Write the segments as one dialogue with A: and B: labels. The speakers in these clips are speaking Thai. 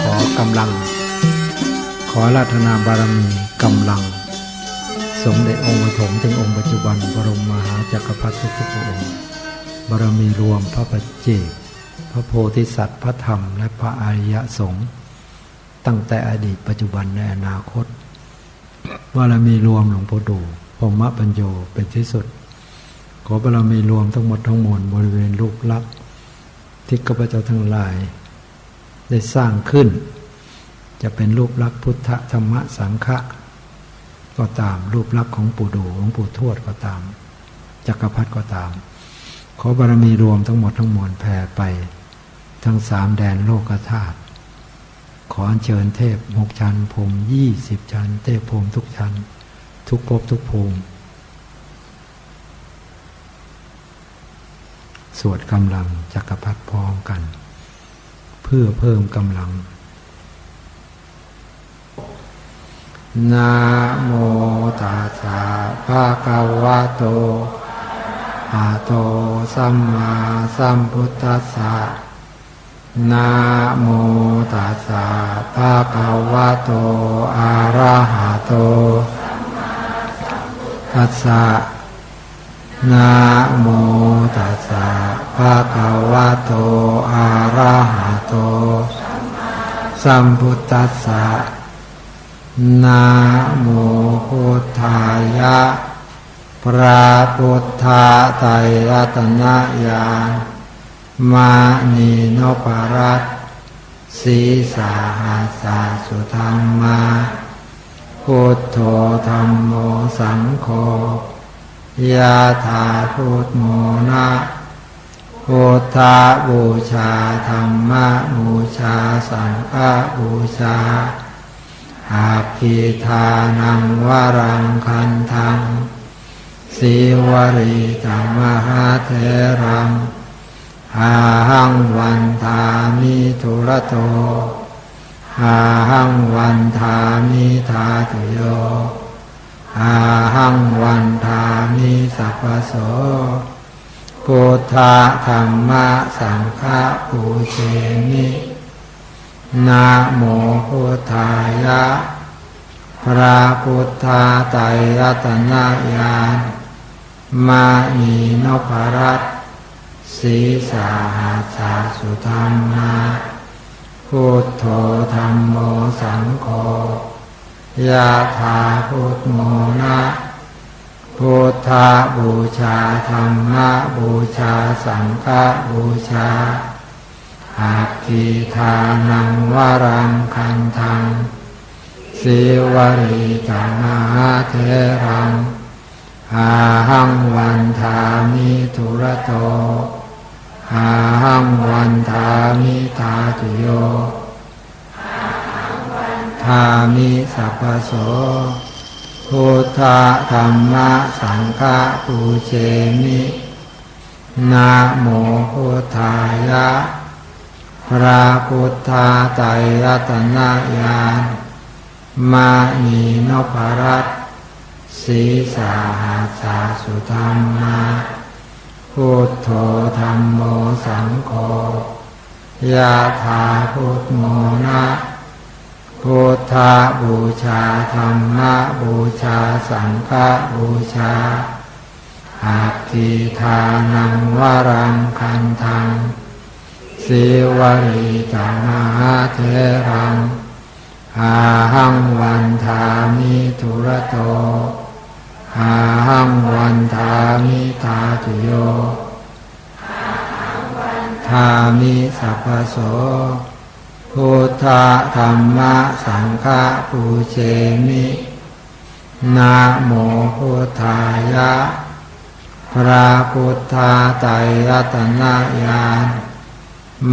A: ขอกำลัง ขอราธนาบารมีกำลัง สมเด็จองค์ปฐมถึงองค์ปัจจุบันบรมมหาจักรพรรดิทุกพระองค์บารมีรวมพระปัจเจกพระโพธิสัตว์พระธรรมและพระอริยสงฆ์ตั้งแต่อดีตปัจจุบันในอนาคตบารมีรวมหลวงพ่อดู พรหมปัญโยเป็นที่สุด ขอบารมีรวมทั้งหมดทั้งมวลบริเวณรูปลักษ์ที่ข้าพเจ้าทั้งหลาย ได้สร้างขึ้น จะเป็นรูปลักษ์พุทธธรรมสังฆะก็ตามรูปลักษ์ของปู่ดูของปู่ทวดก็ตามจักรพรรดิก็ตาม ขอบารมีรวมทั้งหมดทั้งมวลแผ่ไป ทั้งสามแดนโลกธาตุขออัญเชิญเทพหกชั้นภูมิยี่สิบชั้น เทพภูมิทุกชั้น ทุกภพทุกภูมิ สวดกำลังจักรพรรดิพร้อมกัน เพื่อเพิ่มกำลังนะโมตัสสะภะคะวะโตอะโตสัมมาสัมพุทธัสสะนะโมตัสสะภะคะวะโตอะระหะโต ตัสสะนะโมตัสสะภะคะวะโตอะระหะโต สัมพุทธัสสะนะโมพุทธายะ พระพุทธาไตรรัตนญาณมานีนปรัตสีสาหาสาสุธรรมา พุทโธธรรมโมสังโฆยาถาพุทโมนะพุทธาบูชาธรรมะบูชาสังฆบูชาอาภิธานังวรังคันทังสีวรีจัมหาเทรังอาหังวันทามิทุระโต อาหังวันทามิทาตุโยอาหังวันทามิสัพพโสพุทธะธรรมะสังฆะปูเชมินะโมพุทธายะ พระพุทธาไตรรัตนญาณมานีนพรัตสีสาหาสาสุธรรมา พุทโธธรรมโมสังโฆยะถาพุทโมนะพุทธาบูชาธรรมบูชาสังฆบูชาอาทิทานังวรังคันทังสิวริจามาเทรังอาหังวันทามิทุระโต อาหังวันทามิทาตุโยทามิสัพพโสพุทธธรรมะสังฆปูเชมินะโมพุทธายะ พระพุทธาไตรรัตนญาณมานีนพรัตน์สีสาหาสาสุธรรมา พุทโธธรรมโมสังโฆยะถาพุทโมนะพุทธาบูชาธรรมะบูชาสังฆบูชาอาทิทานังวรังคันทังสิวริจามาเทรังอาหังวันทามิทุระโต อาหังวันทามิทาตุโยทามิสัพพโสพุทธธรรมะสังฆะปูเชมินะโมพุทธายะ พระพุทธาไตรรัตนญาณ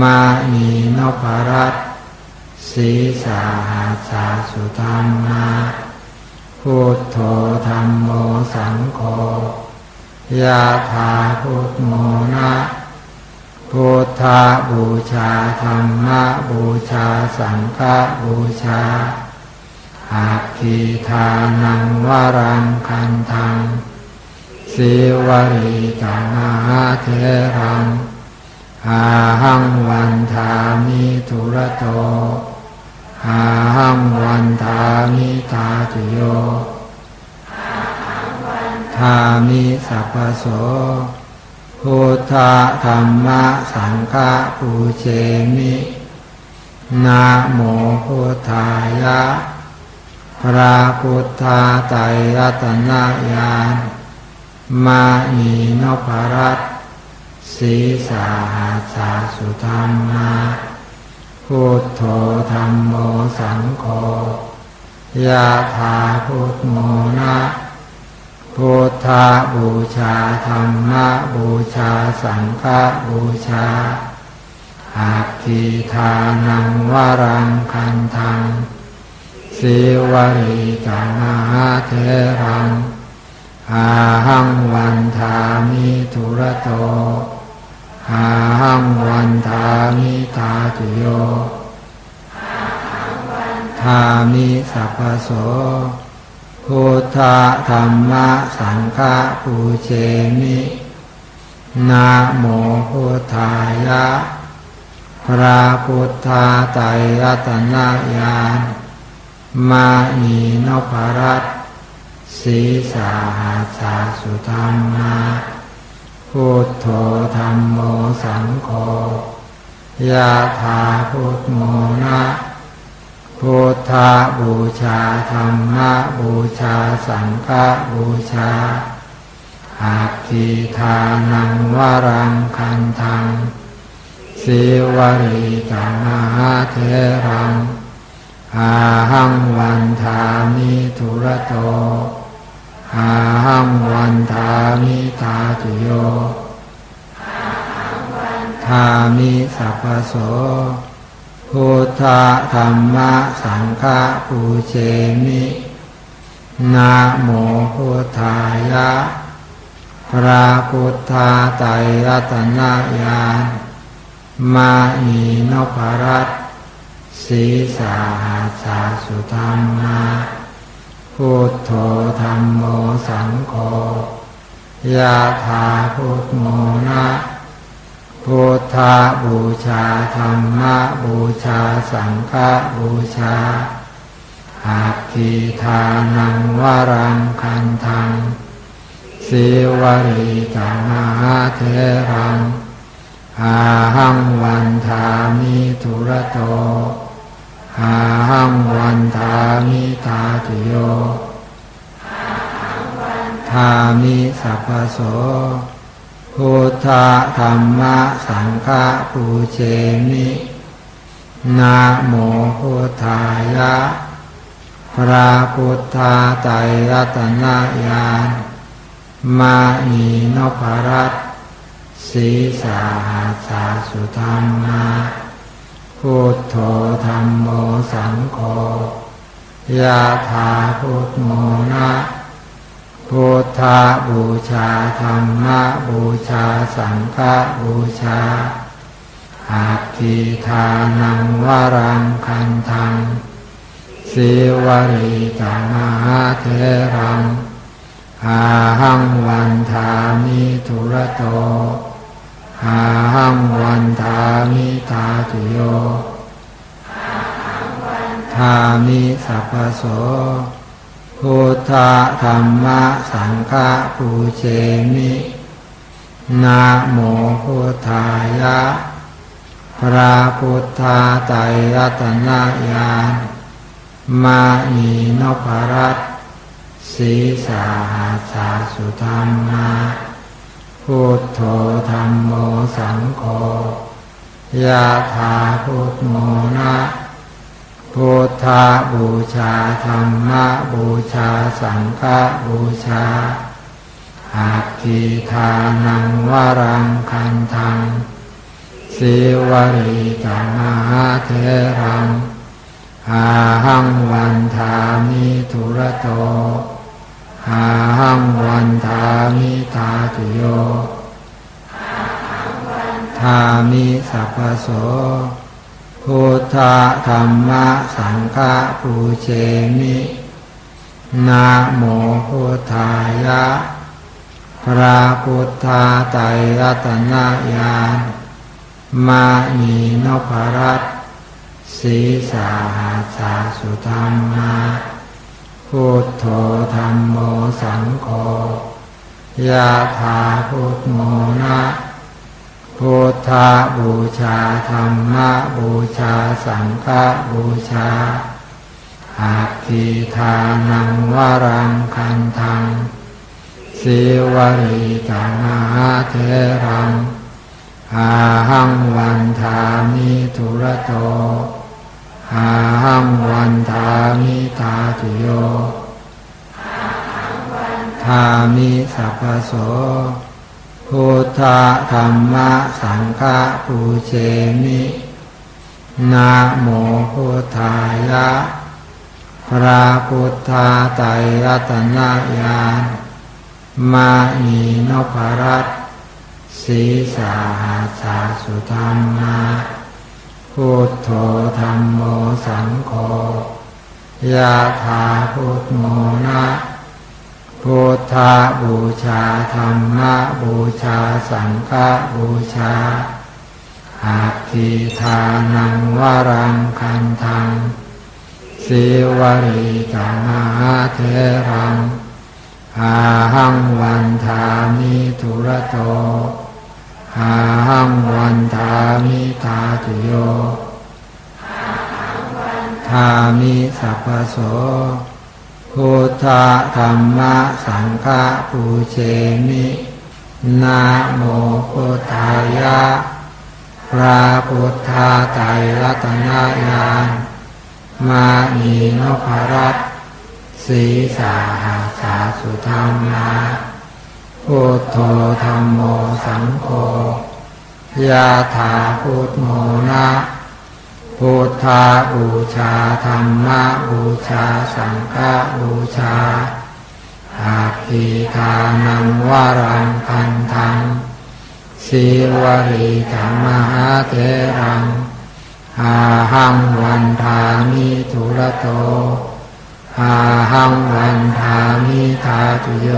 A: มานีนพรัตน์สีสาหาสาสุธรรมา พุทโธธรรมโมสังโฆยะถาพุทโมนะพุทธาบูชาธรรมบูชาสังฆบูชาอาทิทานังวรังคันทังสิวริกามาเทรังอาหังวันทามิทุระโต อาหังวันทามิตาตุโยทามิสัพพโสพุทธธรรมะสังฆะปูเชมินะโมพุทธายะ พระพุทธาไตรรัตนญาณมานีนพรัตสีสาหาสาสุธรรมา พุทโธธรรมโมสังโฆยะถาพุทโมนะพุทธาบูชาธรรมะบูชาสังฆบูชาอาทิทานังวรังคันทังสิวริกามหาเทรังอาหังวันทามิทุระโต อาหังวันทามิตาตุโยทามิสัพพโสพุทธธรรมะสังฆะปูเชมินะโมพุทธายะ พระพุทธาไตรรัตนญาณมานีนพรัตสีสาหาสาสุธรรมา พุทโธธรรมโมสังโฆยะถาพุทโมนะพุทธาบูชาธรรมบูชาสังฆบูชาอาทิทานังวรังคันทังสิวริกามหาเทรังอาหังวันทามิทุระโต อาหังวันทามิตาตุโยทามิสัพพโสพุทธธรรมะสังฆะปูเชมินะโมพุทธายะ พระพุทธาไตรรัตนญาณมานีนพรัตน์สีสาหาสาสุธรรมา พุทโธธรรมโมสังโฆยะถาพุทโมนะพุทธาบูชาธรรมะบูชาสังฆบูชาอาทิทานังวรังคันทังสิวริกามหาเทรังอาหังวันทามิทุระโต อาหังวันทามิตาตุโยทามิสัพพโสพุทธธรรมะสังฆะปูเชมินะโมพุทธายะ พระพุทธาไตรรัตนญาณมานีนพรัตสีสาหาสาสุธรรมา พุทโธธรรมโมสังโฆยะถาพุทโมนะพุทธาบูชาธรรมะบูชาสังฆบูชาอาทิทานังวรังคันทังสิวริกามาเทรังอาหังวันทามิทุระโต อาหังวันทามิตาตุโยทามิสัพพโสพุทธธรรมะสังฆะปูเชมินะโมพุทธายะ พระพุทธาไตรรัตนญาณมานีนพรัตน์สีสาหาสาสุธรรมา พุทโธธรรมโมสังโฆยะถาพุทโมนะพุทธาบูชาธรรมบูชาสังฆบูชาอาทิทานังวรังคันทังสิวริกามหาเทรังอาหังวันทามิทุระโต อาหังวันทามิตาตุโยทามิสัพพโสพุทธธรรมะสังฆะปูเชมินะโมพุทธายะ พระพุทธาไตรรัตนญาณมานีนพรัตศีสาหาสาสุธรรมา พุทโธธรรมโมสังโฆยะถาพุทโมนะพุทธาบูชาธรรมะบูชาสังฆบูชาอาทิทานังวรังคันทังสิวริตามหาเทรังอาหังวันทามิทุระโต อาหังวันทามิตาตุโยทามิสัพพโสพุทธธรรมะสังฆะปูเชมินะโมพุทธายะ พระพุทธาไตรรัตนญาณมานีนพรัตศีสาหาสาสุธรรมา พุทโธธรรมโมสังโฆยะถาพุทโมนะพุทธาบูชาธรรมะบูชาสังฆบูชาอาทิทานังวรังคันทังสิวริกามาเทรังอาหังวันทามิทุระโต อาหังวันทามิตาตุโยทามิสัพพโสพุทธธรรมะสังฆะปูเชมินะโมพุทธายะพระพุทธาไตรรัตนญาณมานีนพรัตน์ศีสาหาสาสุธรรมา พุทโธธรรมโมสังโฆยะถาพุทโมนะพุทธาบูชาธรรมบูชาสังฆบูชาอาภิทานังวารังพันธังสีวริธรรมหาเทรังอาหังวันทามิทุระโตอาหังวันทามิทาตุโย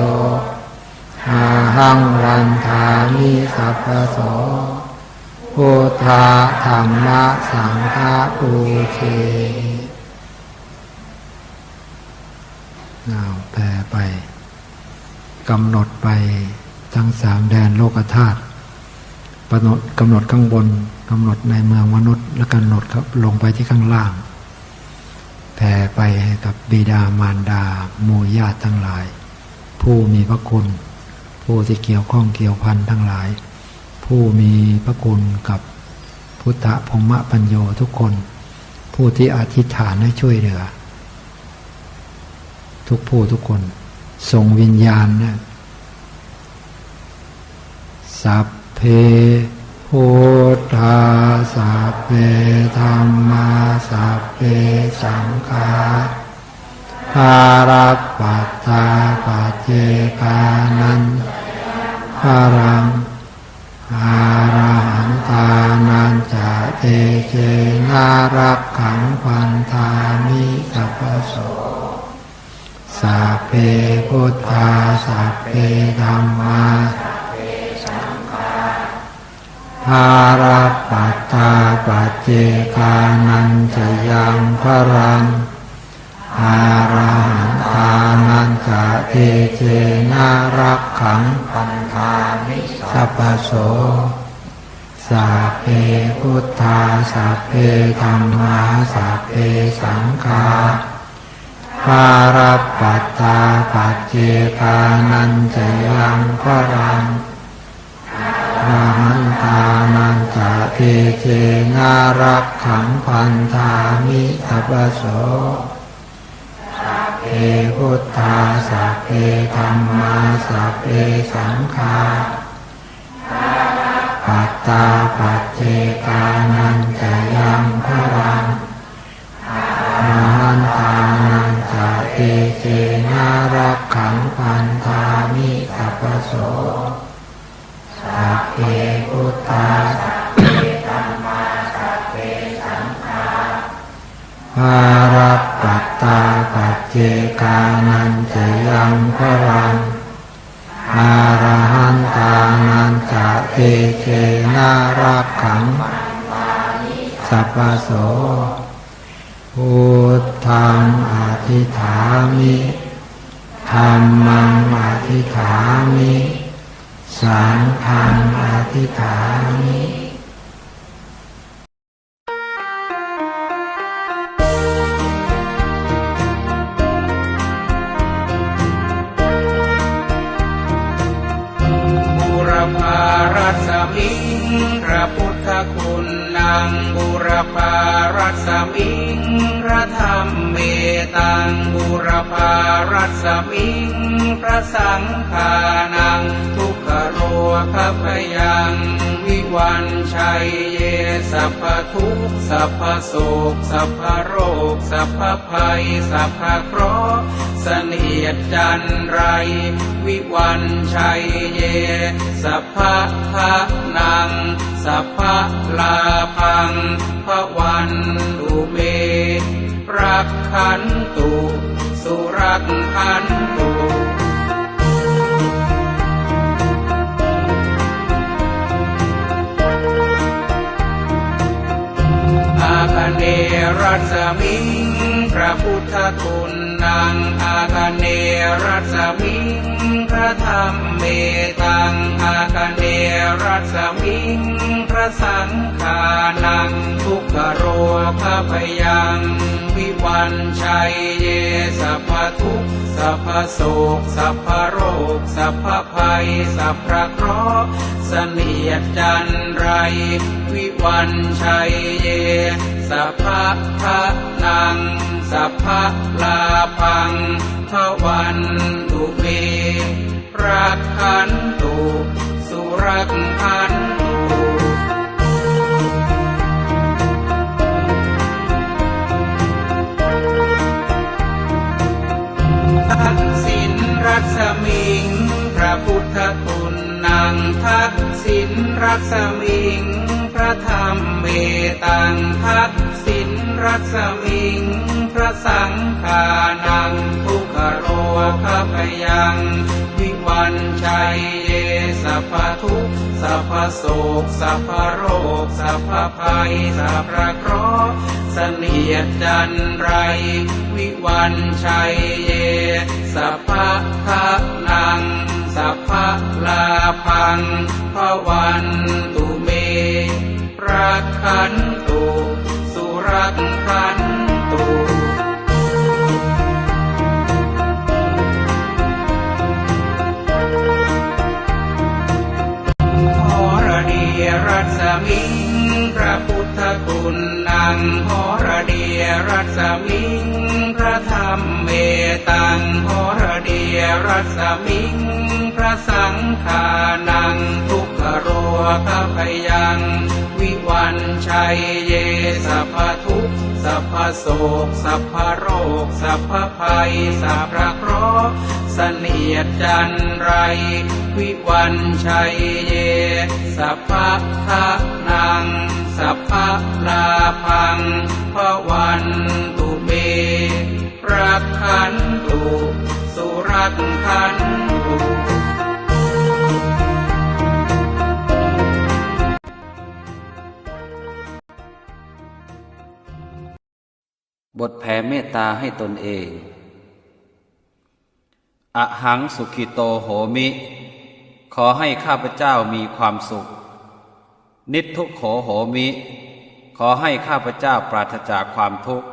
A: อาหังวันทามิสัพพโสพุทธาธรรมะสังฆาปูเชเอาแปลไปกำหนดไปทั้งสามแดนโลกธาตุกำหนดกำหนดข้างบนกำหนดในเมืองมนุษย์ แล้วกำหนดครับลงไปที่ข้างล่างแผ่ไปให้กับบิดามารดาหมู่ญาติทั้งหลาย ผู้มีพระคุณ ผู้ที่เกี่ยวข้องเกี่ยวพันทั้งหลาย ผู้มีพระคุณกับพุทธพรหมปัญโยทุกคน ผู้ที่อธิษฐานให้ช่วยเหลือ ทุกผู้ทุกคนส่งวิญญาณนะสัพเพพุทธาสัพเพธรรมาสัพเพสังฆา ภารัปปัตตาปัจเจกานันภารังอาราหันตานันจะเตเจนารักขังพันธามิสัพโสสัพเพพุทธาสัพเพธรรมาภาราปัตตาปัจเจกานันจะยังพรัง อาราหันตานันจะเทเจนารักขังปันธามิสัพโสสัพเพพุทธาสัพเพธรรมาสัพเพสังฆาภาราปัตตาปัจเจกานันจะยังพรังอาหันตานันจะเทเจนารักขังพันธามิสัพโส เพพุทธาสัพเพธรรมาสัพเพสังฆาปัตตาปัจเจกานันจะยังพรังอาหันตานันจะเทเจนารักขังพันธามิสัพพโสสัพเพพุทธาสัพเพธรรม ภารัปปัตตาปัจเจกานันจะยังพรังอารหันตานันจาเชนารักขัง สัพพโสพุทธังอธิฐามิธรรมังอธิฐามิ สังฆังอธิฐามิ
B: มิงพระธรรมเมตังบุรพารัสมิงพระสังฆานัง ทุกขโรคพยังวิวัน ชัยเยสัพพทุกสัพพโศกสัพพโรค สัพพภัย สัพพเคราะห์เสนียดจันไร วิวันชัยเย สัพพะทะนัง สัพพลาพังพระวันตุเม รักขันตุ สุรักขันตุ เนรัสมิงพระพุทธคุณนางอาคเนรัสมิงพระธรรมเมตังอาคเนรัสมิงพระสังฆานังทุกขโรคพยังวิวันชัยเยสัพพทุกสัพพโศกสัพพโรคสัพพภัยสัพพะเคราะห์เสนียดจันไร วิวันชัยเย สัพพะทะนัง สัพพะลาพังพวันตุเมรักขันตุสุรักขันตุทักษิณรัศมิง พระพุทธคุณนางทักษิณรัศมิง พระธรรมเมตังทัก รัศมิง พระสังฆานัง ทุกขโรคพยัง วิวันชัยเยสัพพทุกสัพพโศกสัพพโรคสัพพภัยสัพพะเคราะห์เสนียดจันไร วิวันชัยเย สัพพะทะนัง สัพพะลาพังพระวันตุเมรักขัน รักขันตุหรดีรัศมิงพระพุทธคุณนางหรดีรัศมิงพระธรรมเมตังหรดีรัศมิงพระสังฆานังทุกขโรคพยังวิวัน ชัยเยสัพพทุกสัพพโศกสัพพโรค สัพพภัย สัพพะเคราะห์เสนียดจันไร วิวันชัยเย สัพพะทะนัง สัพพะลาพังพระวันตุเมรักขันตุสุรักขัน
C: บทแผ่เมตตาให้ตนเอง อหังสุขิโตโหมิ ขอให้ข้าพเจ้ามีความสุข นิทุกโขโหมิ ขอให้ข้าพเจ้าปราศจากความทุกข์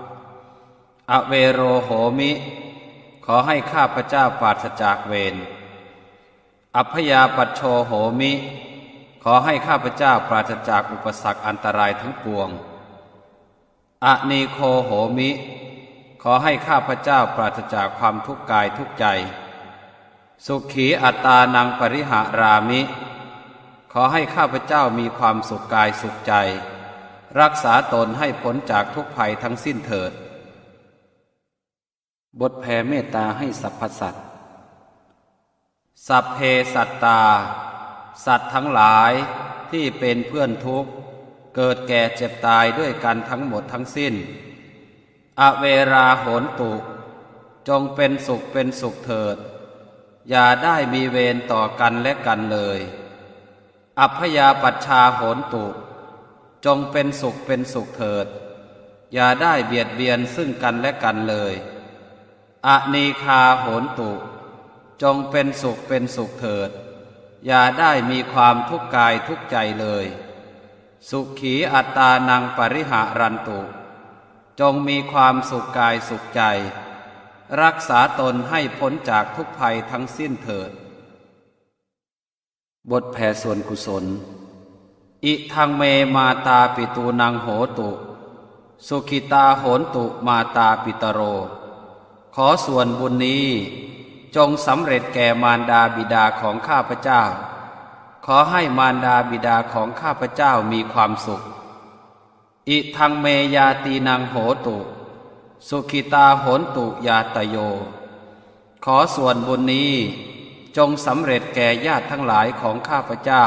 C: อเวโรโหมิ ขอให้ข้าพเจ้าปราศจากเวร อัพยาปัชโชโหมิ ขอให้ข้าพเจ้าปราศจากอุปสรรคอันตรายทั้งปวง อะนีโคโหมิ ขอให้ข้าพเจ้าปราศจากความทุกข์กายทุกใจ สุขีอัตตานังปริหารามิ ขอให้ข้าพเจ้ามีความสุขกายสุขใจ รักษาตนให้พ้นจากทุกภัยทั้งสิ้นเถิด บทแผ่เมตตาให้สรรพสัตว์สัพเพสัตตา สัตว์ทั้งหลายที่เป็นเพื่อนทุกข์ เกิดแก่เจ็บตายด้วยกันทั้งหมดทั้งสิ้น อเวราโหนตุ จงเป็นสุขเป็นสุขเถิด อย่าได้มีเวรต่อกันและกันเลย อัพยาปัชชาโหนตุ จงเป็นสุขเป็นสุขเถิด อย่าได้เบียดเบียนซึ่งกันและกันเลยอนีคาโหนตุ จงเป็นสุขเป็นสุขเถิด อย่าได้มีความทุกข์กายทุกใจเลย สุขีอัตตานังปริหารันตุ จงมีความสุขกายสุขใจ รักษาตนให้พ้นจากทุกภัยทั้งสิ้นเถิด บทแผ่ส่วนกุศล อิทังเมมาตาปิตูนังโหตุ สุขิตาโหนตุมาตาปิตโร ขอส่วนบุญนี้จงสำเร็จแก่มารดาบิดาของข้าพเจ้า ขอให้มารดาบิดาของข้าพเจ้ามีความสุข อิทังเมยาตีนังโหตุ สุขิตาโหนตุยาตโย ขอส่วนบุญนี้จงสำเร็จแก่ญาติทั้งหลายของข้าพเจ้า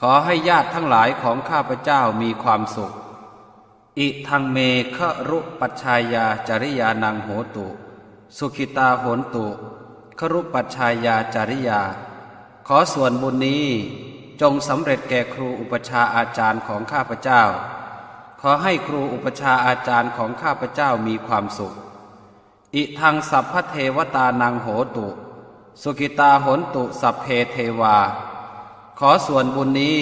C: ขอให้ญาติทั้งหลายของข้าพเจ้ามีความสุข อิทังเมฆรุปัชชายาจริยานังโหตุ สุขิตาโหนตุ ครุปัชชายาจริยา อส่วนบุญนี้จงสำเร็จแก่ครูอุปชาอาจารย์ของข้าพเจ้า ขอให้ครูอุปชาอาจารย์ของข้าพเจ้ามีความสุข อิทังสัพพเทวตานังโหตุ สุกิตาหนตุสัพเพเทวา ขอส่วนบุญนี้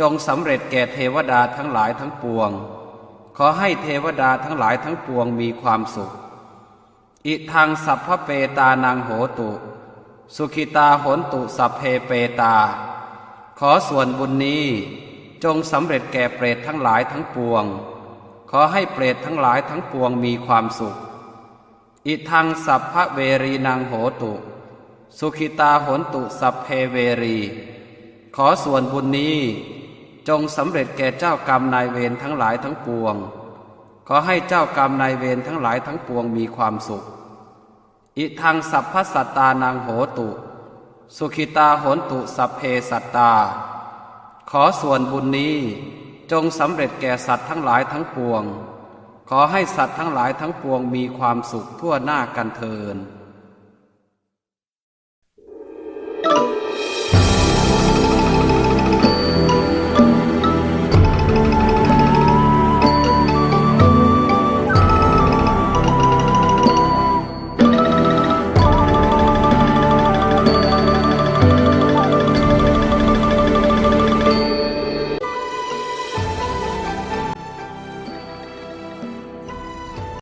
C: จงสำเร็จแก่เทวดาทั้งหลายทั้งปวง ขอให้เทวดาทั้งหลายทั้งปวงมีความสุข อิทังสัพพเปตานังโหตุ สุขิตาโหนตุสัพเพเปตา ขอส่วนบุญนี้จงสำเร็จแก่เปรตทั้งหลายทั้งปวง ขอให้เปรตทั้งหลายทั้งปวงมีความสุข อิทังสัพพะเวรีนางโหตุ สุขิตาโหนตุสัพเพเวรี ขอส่วนบุญนี้จงสำเร็จแก่เจ้ากรรมนายเวรทั้งหลายทั้งปวง ขอให้เจ้ากรรมนายเวรทั้งหลายทั้งปวงมีความสุข อิทังสัพพสัตตานางโหตุ สุขิตาโหนตุสัพเพสัตตา ขอส่วนบุญนี้จงสำเร็จแก่สัตว์ทั้งหลายทั้งปวง ขอให้สัตว์ทั้งหลายทั้งปวงมีความสุขทั่วหน้ากันเทิน